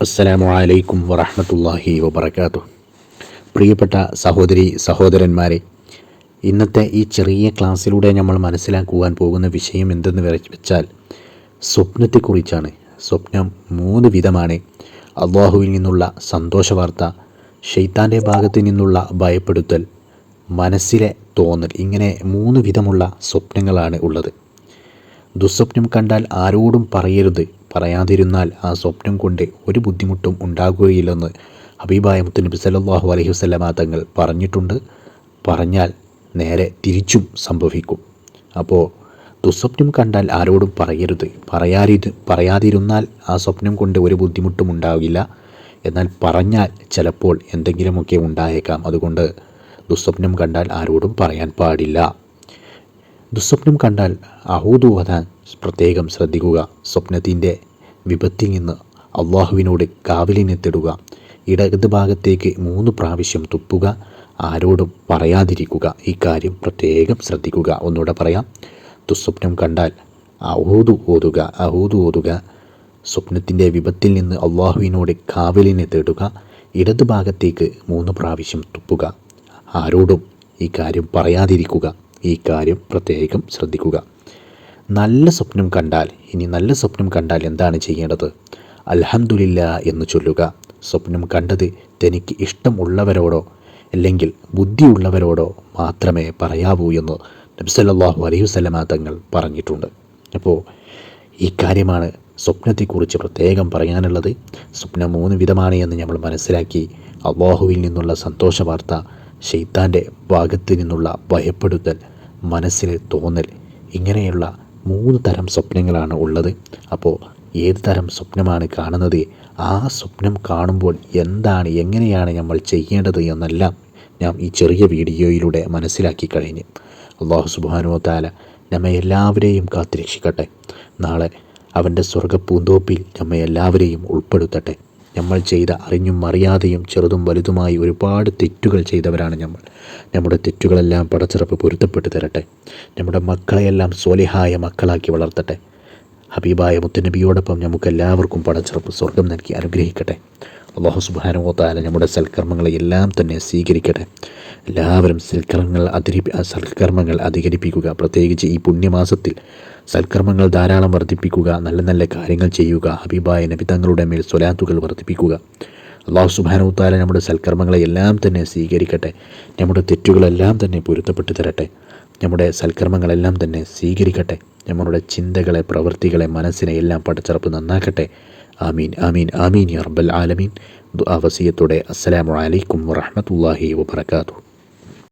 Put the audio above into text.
അസ്സലാമു അലൈക്കും വറഹമത്തല്ലാഹി വബർക്കാത്തു പ്രിയപ്പെട്ട സഹോദരി സഹോദരന്മാരെ ഇന്നത്തെ ഈ ചെറിയ ക്ലാസ്സിലൂടെ നമ്മൾ മനസ്സിലാക്കുവാൻ പോകുന്ന വിഷയം എന്തെന്ന് വെച്ചാൽ സ്വപ്നത്തെക്കുറിച്ചാണ്. സ്വപ്നം മൂന്ന് വിധമാണ്. അള്ളാഹുവിൽ നിന്നുള്ള സന്തോഷ വാർത്ത ഷെയ്ത്താന്റെ ഭാഗത്തു നിന്നുള്ള ഭയപ്പെടുത്തൽ മനസ്സിലെ തോന്നൽ ഇങ്ങനെ മൂന്ന് വിധമുള്ള സ്വപ്നങ്ങളാണ് ഉള്ളത്. ദുസ്വപ്നം കണ്ടാൽ ആരോടും പറയരുത്. പറയാതിരുന്നാൽ ആ സ്വപ്നം കൊണ്ട് ഒരു ബുദ്ധിമുട്ടും ഉണ്ടാകുകയില്ലെന്ന് ഹബീബായ മുത്തുനബി സല്ലാഹു അലൈഹി വസ്ലമ തങ്ങൾ പറഞ്ഞിട്ടുണ്ട്. പറഞ്ഞാൽ നേരെ തിരിച്ചും സംഭവിക്കും. അപ്പോൾ ദുസ്വപ്നം കണ്ടാൽ ആരോടും പറയരുത്. പറയാതിരു പറയാതിരുന്നാൽ ആ സ്വപ്നം കൊണ്ട് ഒരു ബുദ്ധിമുട്ടും ഉണ്ടാവില്ല. എന്നാൽ പറഞ്ഞാൽ ചിലപ്പോൾ എന്തെങ്കിലുമൊക്കെ ഉണ്ടായേക്കാം. അതുകൊണ്ട് ദുസ്വപ്നം കണ്ടാൽ ആരോടും പറയാൻ പാടില്ല. ദുസ്വപ്നം കണ്ടാൽ അഹൂദു വധാൻ പ്രത്യേകം ശ്രദ്ധിക്കുക. സ്വപ്നത്തിന്റെ വിപത്തിൽ നിന്ന് അള്ളാഹുവിനോട് കാവലിനെ തേടുക ഇടത് ഭാഗത്തേക്ക് മൂന്ന് പ്രാവശ്യം തുപ്പുക. ആരോടും പറയാതിരിക്കുക. ഈ കാര്യം പ്രത്യേകം ശ്രദ്ധിക്കുക. ഒന്നുകൂടെ പറയാം. ദുസ്വപ്നം കണ്ടാൽ അഹൂതു ഓതുക അഹൂതു ഓതുക. സ്വപ്നത്തിന്റെ വിപത്തിൽ നിന്ന് അള്ളാഹുവിനോട് കാവലിനെ തേടുക ഇടത് ഭാഗത്തേക്ക് മൂന്ന് പ്രാവശ്യം തുപ്പുക. ആരോടും ഈ കാര്യം പറയാതിരിക്കുക. ഈ കാര്യം പ്രത്യേകം ശ്രദ്ധിക്കുക. നല്ല സ്വപ്നം കണ്ടാൽ ഇനി നല്ല സ്വപ്നം കണ്ടാൽ എന്താണ് ചെയ്യേണ്ടത്? അൽഹംദുലില്ല എന്ന് ചൊല്ലുക. സ്വപ്നം കണ്ടത് തനിക്ക് ഇഷ്ടം ഉള്ളവരോടോ അല്ലെങ്കിൽ ബുദ്ധിയുള്ളവരോടോ മാത്രമേ പറയാവൂ എന്ന് നബ്സല്ലാഹു അലൈഹി വസ്ലമ തങ്ങൾ പറഞ്ഞിട്ടുണ്ട്. അപ്പോൾ ഈ കാര്യമാണ് സ്വപ്നത്തെക്കുറിച്ച് പ്രത്യേകം പറയാനുള്ളത്. സ്വപ്നം മൂന്ന് വിധമാണ് എന്ന് നമ്മൾ മനസ്സിലാക്കി അള്ളാഹുവിൽ നിന്നുള്ള സന്തോഷ വാർത്ത ഷെയ്ത്താന്റെ ഭാഗത്ത് നിന്നുള്ള ഭയപ്പെടുത്തൽ മനസ്സിലെ തോന്നൽ ഇങ്ങനെയുള്ള മൂന്ന് തരം സ്വപ്നങ്ങളാണ് ഉള്ളത്. അപ്പോൾ ഏത് തരം സ്വപ്നമാണ് കാണുന്നത്? ആ സ്വപ്നം കാണുമ്പോൾ എന്താണ് എങ്ങനെയാണ് നമ്മൾ ചെയ്യേണ്ടത് എന്നെല്ലാം ഞാൻ ഈ ചെറിയ വീഡിയോയിലൂടെ മനസ്സിലാക്കി കഴിഞ്ഞു. അള്ളാഹു സുബാനുവത്താല താല നമ്മെ എല്ലാവരെയും കാത്തിരക്ഷിക്കട്ടെ. നാളെ അവന്റെ സ്വർഗപ്പൂന്തോപ്പിൽ നമ്മെ എല്ലാവരെയും ഉൾപ്പെടുത്തട്ടെ. നമ്മൾ ചെയ്ത അറിഞ്ഞും അറിയാതെയും ചെറുതും വലുതുമായി ഒരുപാട് തെറ്റുകൾ ചെയ്തവരാണ് നമ്മൾ. നമ്മുടെ തെറ്റുകളെല്ലാം പടച്ചിറപ്പ് പൊരുത്തപ്പെട്ടു തരട്ടെ. നമ്മുടെ മക്കളെയെല്ലാം സ്വലിഹായ മക്കളാക്കി വളർത്തട്ടെ. ഹബീബായ മുത്തുനബിയോടൊപ്പം നമുക്കെല്ലാവർക്കും പടച്ചിറപ്പ് സ്വർഗം നൽകി അനുഗ്രഹിക്കട്ടെ. അള്ളാഹു സുബാനുവത്താല നമ്മുടെ സൽക്കർമ്മങ്ങളെ എല്ലാം തന്നെ സ്വീകരിക്കട്ടെ. എല്ലാവരും സൽക്കർമ്മങ്ങൾ അധിരി സൽക്കർമ്മങ്ങൾ അധികരിപ്പിക്കുക. പ്രത്യേകിച്ച് ഈ പുണ്യമാസത്തിൽ സൽക്കർമ്മങ്ങൾ ധാരാളം വർദ്ധിപ്പിക്കുക നല്ല നല്ല കാര്യങ്ങൾ ചെയ്യുക ഹബീബായ നബി തങ്ങളുടെ മേൽ സ്വലാത്തുകൾ വർദ്ധിപ്പിക്കുക. അള്ളാഹു സുബാനുത്താല നമ്മുടെ സൽക്കർമ്മങ്ങളെ എല്ലാം തന്നെ സ്വീകരിക്കട്ടെ. നമ്മുടെ തെറ്റുകളെല്ലാം തന്നെ പൊരുത്തപ്പെട്ടു തരട്ടെ. നമ്മുടെ സൽക്കർമ്മങ്ങളെല്ലാം തന്നെ സ്വീകരിക്കട്ടെ. നമ്മുടെ ചിന്തകളെ പ്രവൃത്തികളെ മനസ്സിനെ എല്ലാം പടച്ചിറപ്പ് നന്നാക്കട്ടെ. ആമീൻ ആമീൻ ആമീൻ യർബൽ ആലമീൻ. വസിയത്തോടെ അസ്സലാമു അലൈക്കും വറഹമത്തല്ലാഹി വബർക്കാത്തു